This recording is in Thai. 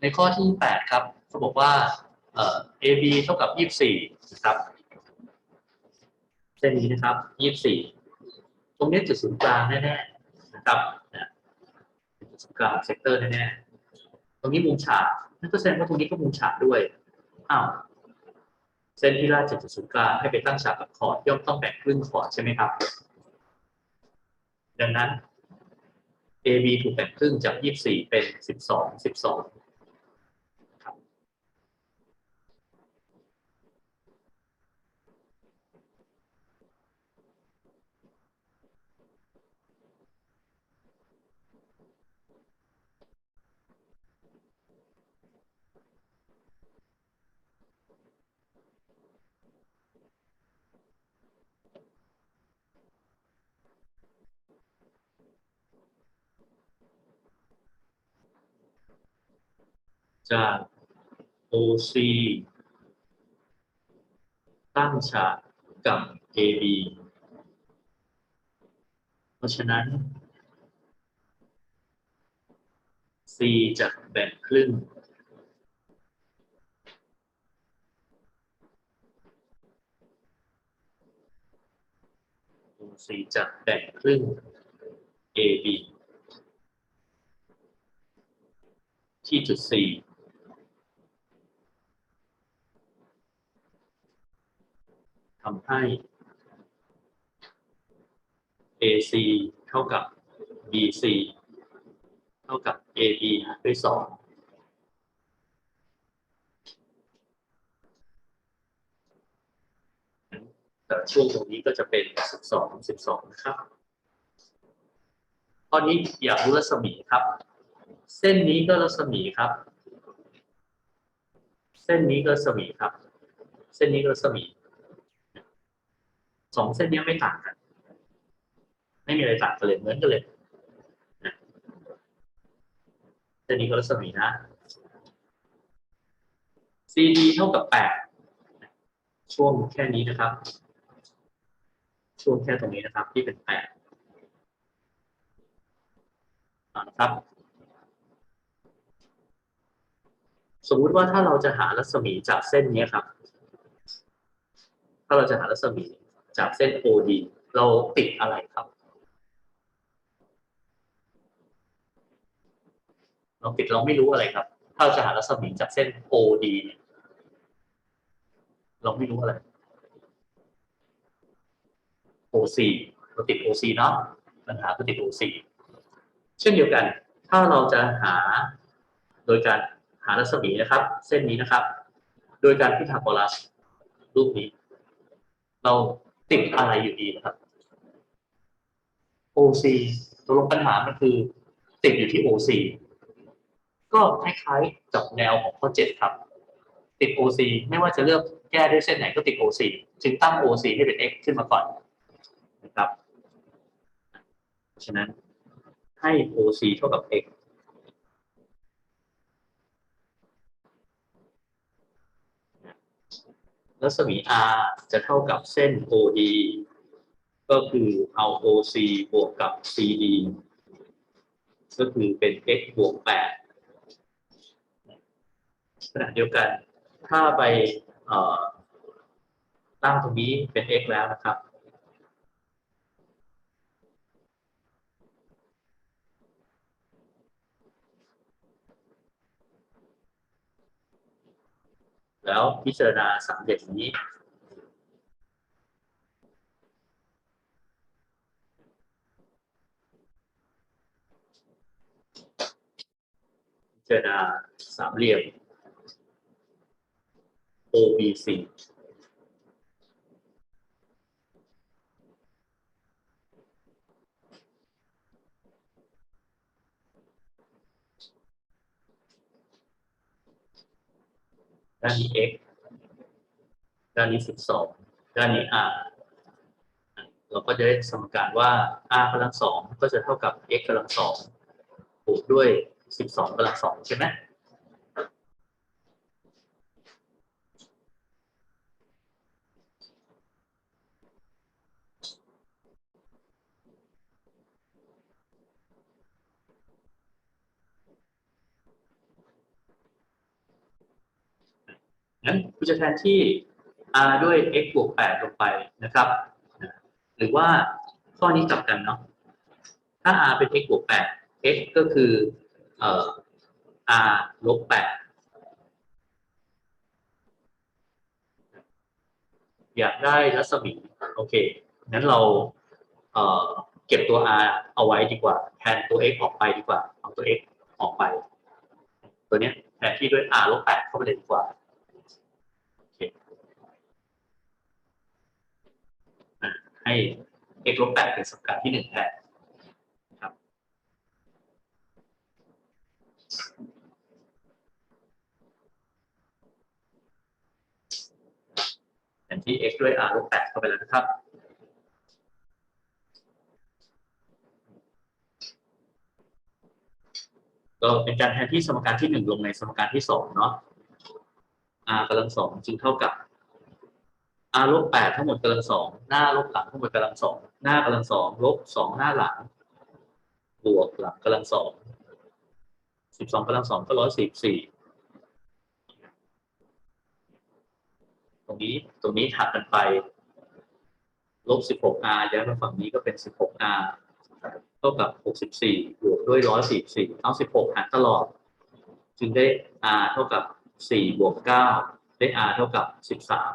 ในข้อที่ 8 ครับเขาบอกว่าเอ่อ AB เท่ากับ 24 นะครับเส้นนี้นะครับ 24 ตรงนี้จุดศูนย์กลางแน่ๆนะครับจุดศูนย์กลางเซกเตอร์แน่ๆตรงนี้มุมฉากนั่นก็แสดงว่าตรงนี้ก็มุมฉากด้วยอ้าวเส้นที่ลาดจากจุดศูนย์กลางให้ไปตั้งฉากกับคอดย่อมต้องแบ่งครึ่งคอดใช่ไหมครับ ดังนั้น AB ถูกแบ่งครึ่งจาก 24 เป็น 12 12 จาก OC ตั้งฉากกับ AB เพราะฉะนั้น C จะแบ่งครึ่ง OC จะแบ่งครึ่ง AB ที่จุด C ทำให้ AC เท่ากับ BC เท่ากับ AB หารด้วยสองแต่ช่วงตรงนี้ก็จะเป็น 12 12 นะครับข้อนี้อยากรู้รัศมีครับ เส้นนี้ก็รัศมีครับ เส้นนี้ก็รัศมีครับ เส้นนี้ก็รัศมีสองเส้นนี้ไม่ต่างกัน ไม่มีอะไรต่างกันเลยเหมือนกันเลยเส้นนี้ก็รัศมีนะ CD เท่ากับแปดช่วงแค่นี้นะครับ ช่วงแค่ตรงนี้นะครับ ที่เป็นแปดนะครับ สมมุติว่าถ้าเราจะหารัศมีจากเส้นนี้ครับ ถ้าเราจะหารัศมีจากเส้น OD เราติดอะไรครับ เราติดเราไม่รู้อะไรครับ ถ้าเราจะหารัศมีจากเส้น OD เนี่ยเราไม่รู้อะไร OC เราติด OC เนาะปัญหาคือติด OC เช่นเดียวกัน ถ้าเราจะหาโดยการารัศมีนะครับ เส้นนี้นะครับ โดยการพิทาโกรัสรูปนี้ เราติดอะไรอยู่ดีนะครับ OC ตกลงปัญหามันคือ ติดอยู่ที่ OC ก็คล้ายๆกับแนวของข้อ 7 ครับ ติด OC ไม่ว่าจะเลือกแก้ด้วยเส้นไหนก็ติด OC จึงตั้ง OC ให้เป็น x ขึ้นมาก่อนนะครับ ฉะนั้นให้ OC เท่ากับ x รัศมี R จะเท่ากับเส้น OD ก็คือเอา OC บวกกับ CD ก็คือเป็น x บวก8ขณะเดียวกัน ถ้าไปตั้งตรงนี้เป็น x แล้วนะครับ แล้วพิจารณาสามเหลี่ยมนี้ พิจารณาสามเหลี่ยม OBC ด้านนี้ x ด้านนี้ 12 ด้านนี้ r เราก็จะได้สมการว่า r กำลังสองก็จะเท่ากับ x กำลังสองบวกด้วย 12กำลังสองใช่ไหม งั้นคุณจะแทนที่ r ด้วย x บวก8ลงไปนะครับ หรือว่าข้อนี้กลับกันเนาะ ถ้า r เป็น x บวก8 x ก็คือเอ่อ r ลบ8อยากได้รัศมี โอเค งั้นเราเอ่อเก็บตัว r เอาไว้ดีกว่า แทนตัว x ออกไปดีกว่า เอาตัว x ออกไป ตัวเนี้ยแทนที่ด้วย r ลบ8เข้าไปเลยดีกว่า โอเคอะ ให้ x ลบ8เป็นสมการที่หนึ่งแทนครับแทนที่ x ด้วย r ลบ8เข้าไปแล้วนะครับก็เป็นการแทนที่สมการที่หนึ่งลงในสมการที่สองเนาะ r กำลังสองจึงเท่ากับ r ลบแปดทั้งหมดกำลังสองหน้าลบหลังทั้งหมดกำลังสองหน้ากำลังสองลบสองหน้าหลัง บวกหลังกำลังสองสิบสองกำลังสองก็ร้อยสิบสี่ตรงนี้ตรงนี้ถัดกันไปลบสิบหก r ย้ายมาฝั่งนี้ก็เป็นสิบหก r เท่ากับหกสิบสี่บวกด้วยร้อยสี่สี่เอาสิบหกหารตลอด จึงได้ r เท่ากับสี่บวกเก้าได้ r เท่ากับสิบสาม